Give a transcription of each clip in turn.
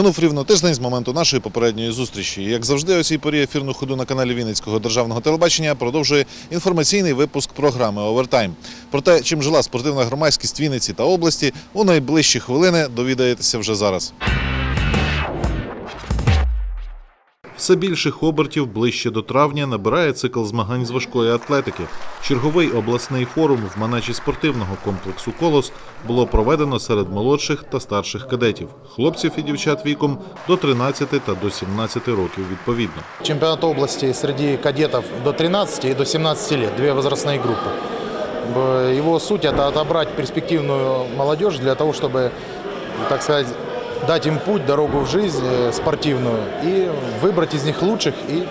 Минув рівно тиждень з моменту нашої попередньої зустрічі. Як завжди, о цій порі ефірну ходу на каналі Вінницького державного телебачення продовжує інформаційний випуск програми Овертайм. Про те, чим жила спортивна громадськість Вінниці та області, у найближчі хвилини довідаєтеся вже зараз. Все більших обертів ближче до травня набирає цикл змагань з важкої атлетики. Черговий обласний форум в манежі спортивного комплексу Колос було проведено серед молодших та старших кадетів, хлопців і дівчат віком до 13 та до 17 років відповідно. Чемпионат области среди кадетов до 13 и до 17 лет, две возрастные группы. Б- Его суть это отобрать перспективную молодежь для того, чтобы, так сказать, дать им путь, дорогу в жизнь э, спортивную и выбрать из них лучших и,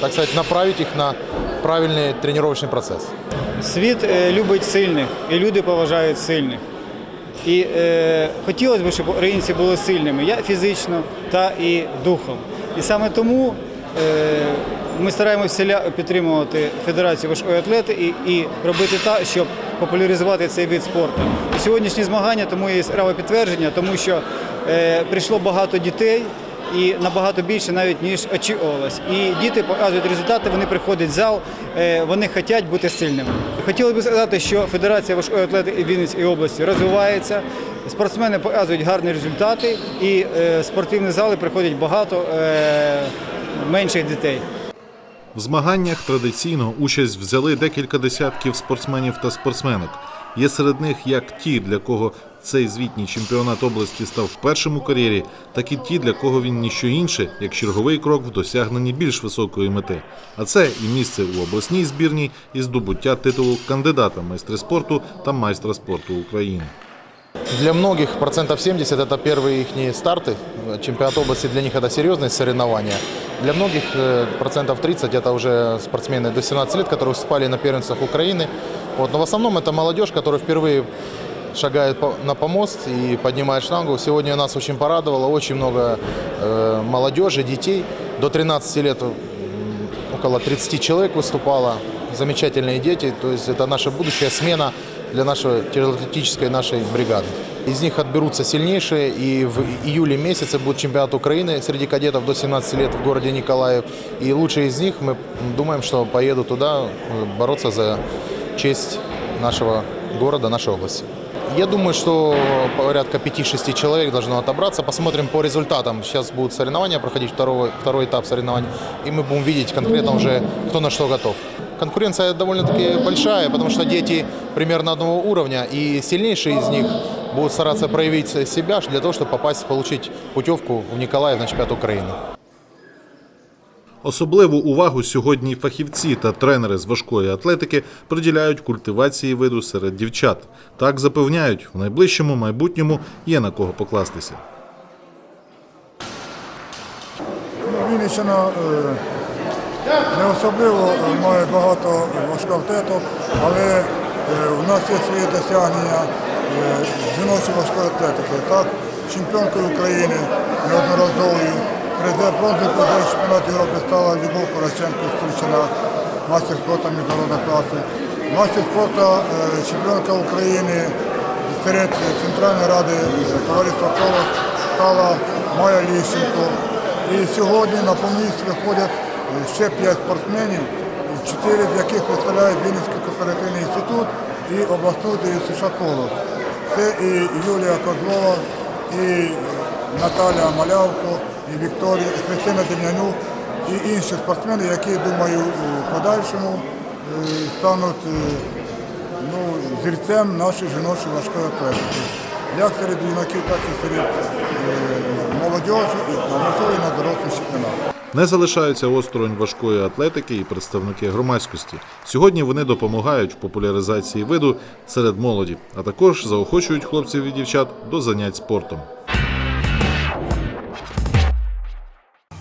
так сказать, направить их на правильный тренировочный процесс. Світ е, любить сильних, і люди поважають сильних. І е, хотілося б, щоб українці були сильними як фізично, та і духом. І саме тому е, ми стараємося вселя- підтримувати Федерацію важкої атлети і, і робити так, щоб популяризувати цей вид спорту. І сьогоднішні змагання тому є яскраве підтвердження, тому що е, прийшло багато дітей і набагато більше навіть ніж очікувалось. І діти показують результати, вони приходять в зал, е, вони хочуть бути сильними. Хотілося б сказати, що Федерація важкої атлетики Вінницької області розвивається. Спортсмени показують гарні результати, і е, в спортивні зали приходять багато е, менших дітей. В змаганнях традиційно участь взяли декілька десятків спортсменів та спортсменок. Є серед них як ті, для кого цей звітній чемпіонат області став першим у кар'єрі, так і ті, для кого він ніщо інше, як черговий крок в досягненні більш високої мети. А це і місце у обласній збірній, і здобуття титулу кандидата в майстри спорту та майстра спорту України. Для многих процентов 70 это первые их старты. Чемпионат области для них это серьезные соревнования. Для многих э, процентов 30 это уже спортсмены до 17 лет, которые выступали на первенствах Украины. Вот. Но в основном это молодежь, которая впервые шагает на помост и поднимает штангу. Сегодня нас очень порадовало, очень много э, молодежи, детей. До 13 лет около 30 человек выступало. Замечательные дети, то есть это наша будущая смена для нашей террористической нашей бригады. Из них отберутся сильнейшие, и в июле месяце будет чемпионат Украины среди кадетов до 17 лет в городе Николаев. И лучшие из них, мы думаем, что поедут туда э, бороться за честь нашего города, нашей области. Я думаю, что порядка 5-6 человек должно отобраться. Посмотрим по результатам. Сейчас будут соревнования проходить, второй, второй этап соревнований. И мы будем видеть конкретно уже, кто на что готов. Конкуренция довольно-таки большая, потому что дети примерно одного уровня. И сильнейшие из них будут стараться проявить себя для того, чтобы попасть, получить путевку в Николаев на чемпионат Украины. Особливу увагу сьогодні фахівці та тренери з важкої атлетики приділяють культивації виду серед дівчат. Так запевняють, в найближчому майбутньому є на кого покластися. Вінниччина е, не особливо е, має багато важкоатлеток, але е, в нас є свої досягнення е, жіночої важкої атлетики. Так, чемпіонкою України неодноразовою, призер бронзовий призер чемпіонату Європи стала Любов Короченко з Турчина, мастер спорту міжнародної класи. Мастер спорту е, чемпіонка України серед Центральної ради е, товариства «Колос» стала Майя Ліщенко. І сьогодні на поміст виходять е, ще п'ять спортсменів, чотири з яких представляють Вінницький кооперативний інститут і обласну ДЮСШ «Колос». Це і Юлія Козлова, і Наталя Малявко, і Вікторія, і Христина Дем'янюк, і інші спортсмени, які, думаю, у подальшому е, стануть е, ну, зірцем нашої жіночої важкої атлетики. Як серед юнаків, так і серед е, молодіжі, і можливо і на дорослих чемпіонатах. Не залишаються осторонь важкої атлетики і представники громадськості. Сьогодні вони допомагають в популяризації виду серед молоді, а також заохочують хлопців і дівчат до занять спортом.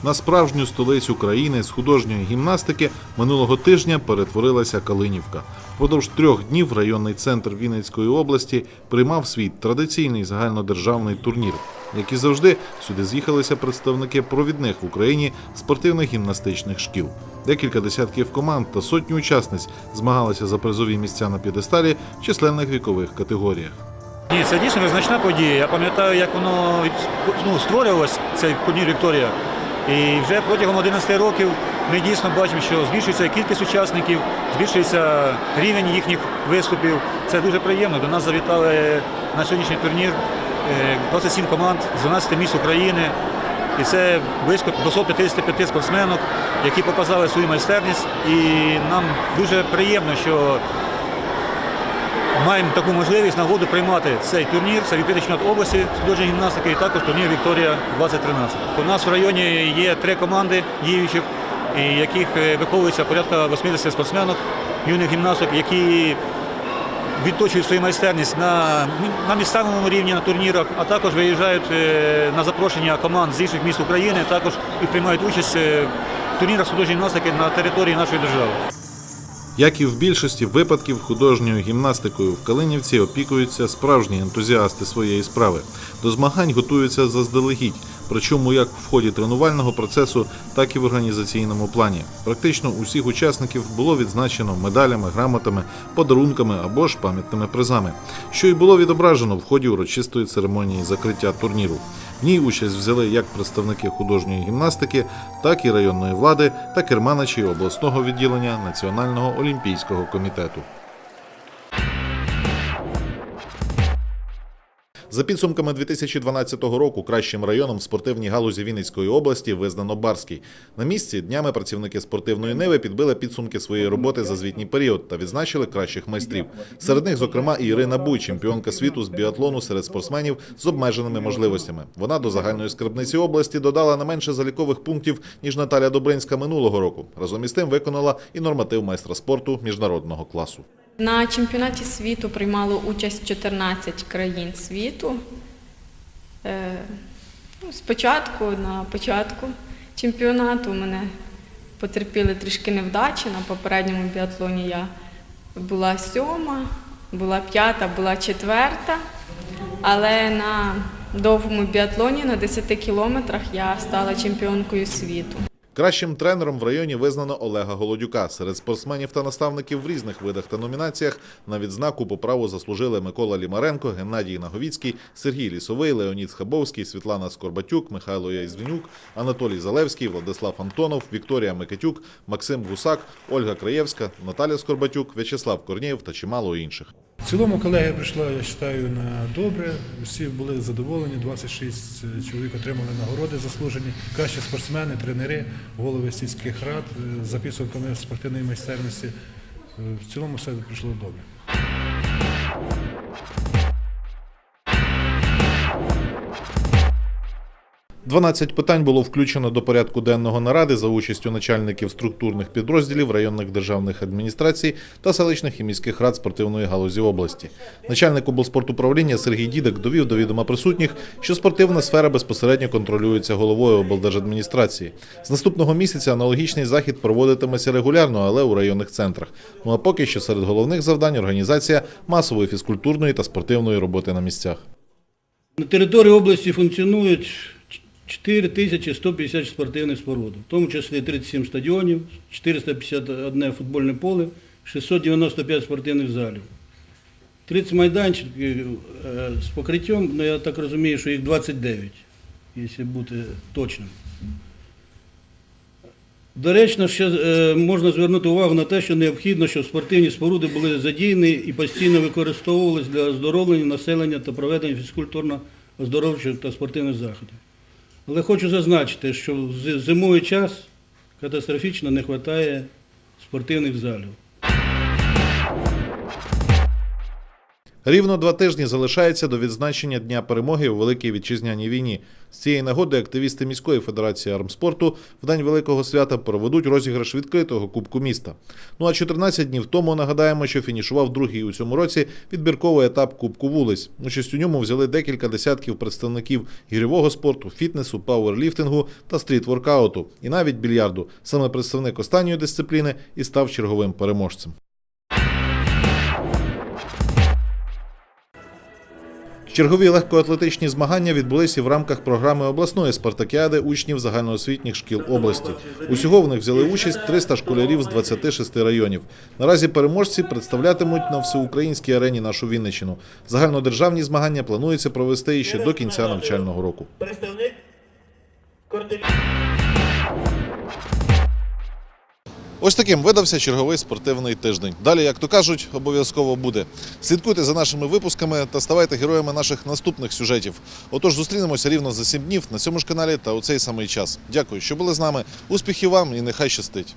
На справжню столицю країни з художньої гімнастики минулого тижня перетворилася Калинівка. Впродовж трьох днів районний центр Вінницької області приймав свій традиційний загальнодержавний турнір. Як і завжди, сюди з'їхалися представники провідних в Україні спортивних гімнастичних шкіл. Декілька десятків команд та сотні учасниць змагалися за призові місця на п'єдесталі в численних вікових категоріях. Ні, це дійсно визначна подія. Я пам'ятаю, як воно ну, створювалось, цей турнір Вікторія. І вже протягом 11 років ми дійсно бачимо, що збільшується кількість учасників, збільшується рівень їхніх виступів. Це дуже приємно. До нас завітали на сьогоднішній турнір е, 27 команд з 12 міст України. І це близько до 155 спортсменок, які показали свою майстерність. І нам дуже приємно, що маємо таку можливість нагоду приймати цей турнір. Це чемпіонат області з гімнастики і також турнір Вікторія 2013. У нас в районі є три команди діючих, яких е, виховується порядка 80 спортсменок, юних гімнасток, які відточують свою майстерність на, на місцевому рівні на турнірах, а також виїжджають е, на запрошення команд з інших міст України, також і приймають участь е, в турнірах з художньої гімнастики на території нашої держави. Як і в більшості випадків, художньою гімнастикою в Калинівці опікуються справжні ентузіасти своєї справи. До змагань готуються заздалегідь, причому як в ході тренувального процесу, так і в організаційному плані. Практично усіх учасників було відзначено медалями, грамотами, подарунками або ж пам'ятними призами, що й було відображено в ході урочистої церемонії закриття турніру. В ній участь взяли як представники художньої гімнастики, так і районної влади та керманичі обласного відділення Національного олімпійського комітету. За підсумками 2012 року кращим районом в спортивній галузі Вінницької області визнано Барський. На місці днями працівники спортивної ниви підбили підсумки своєї роботи за звітній період та відзначили кращих майстрів. Серед них, зокрема, Ірина Буй, чемпіонка світу з біатлону серед спортсменів з обмеженими можливостями. Вона до загальної скарбниці області додала не менше залікових пунктів ніж Наталя Добринська минулого року. Разом із тим виконала і норматив майстра спорту міжнародного класу. На чемпіонаті світу приймало участь 14 країн світу. Е, ну, Спочатку, на початку чемпіонату мене потерпіли трішки невдачі. На попередньому біатлоні я була сьома, була п'ята, була четверта. Але на довгому біатлоні на 10 кілометрах я стала чемпіонкою світу. Кращим тренером в районі визнано Олега Голодюка. Серед спортсменів та наставників в різних видах та номінаціях на відзнаку по праву заслужили Микола Лімаренко, Геннадій Наговіцький, Сергій Лісовий, Леонід Схабовський, Світлана Скорбатюк, Михайло Яйзвінюк, Анатолій Залевський, Владислав Антонов, Вікторія Микитюк, Максим Гусак, Ольга Краєвська, Наталя Скорбатюк, В'ячеслав Корнієв та чимало інших. В цілому колегія прийшла, я вважаю, на добре. Всі були задоволені. 26 чоловік отримали нагороди заслужені. Кращі спортсмени, тренери, голови сільських рад е, за підсумками спортивної майстерності. Е, В цілому все прийшло добре. 12 питань було включено до порядку денного наради за участю начальників структурних підрозділів районних державних адміністрацій та селищних і міських рад спортивної галузі області. Начальник облспортуправління Сергій Дідик довів до відома присутніх, що спортивна сфера безпосередньо контролюється головою облдержадміністрації. З наступного місяця аналогічний захід проводитиметься регулярно, але у районних центрах. Ну а поки що серед головних завдань організація масової фізкультурної та спортивної роботи на місцях. На території області функціонують 4150 спортивних споруд, в тому числі 37 стадіонів, 451 футбольне поле, 695 спортивних залів. 30 майданчиків е, з покриттям, ну я так розумію, що їх 29, якщо бути точним. Доречно, ще е, можна звернути увагу на те, що необхідно, щоб спортивні споруди були задіяні і постійно використовувалися для оздоровлення населення та проведення фізкультурно-оздоровчих та спортивних заходів. Але хочу зазначити, що в зи- зимовий час катастрофічно не вистачає спортивних залів. Рівно два тижні залишається до відзначення Дня перемоги у Великій Вітчизняній війні. З цієї нагоди активісти міської федерації армспорту в день великого свята проведуть розіграш відкритого кубку міста. Ну а 14 днів тому нагадаємо, що фінішував другий у цьому році відбірковий етап Кубку вулиць. Участь у ньому взяли декілька десятків представників гірьового спорту, фітнесу, пауерліфтингу та стріт-воркауту, і навіть більярду. Саме представник останньої дисципліни і став черговим переможцем. Чергові легкоатлетичні змагання відбулися в рамках програми обласної спартакіади учнів загальноосвітніх шкіл області. Усього в них взяли участь 300 школярів з 26 районів. Наразі переможці представлятимуть на всеукраїнській арені нашу Вінниччину. Загальнодержавні змагання планується провести іще до кінця навчального року. Представник Ось таким видався черговий спортивний тиждень. Далі, як то кажуть, обов'язково буде. Слідкуйте за нашими випусками та ставайте героями наших наступних сюжетів. Отож, зустрінемося рівно за 7 днів на цьому ж каналі та у цей самий час. Дякую, що були з нами. Успіхів вам і нехай щастить.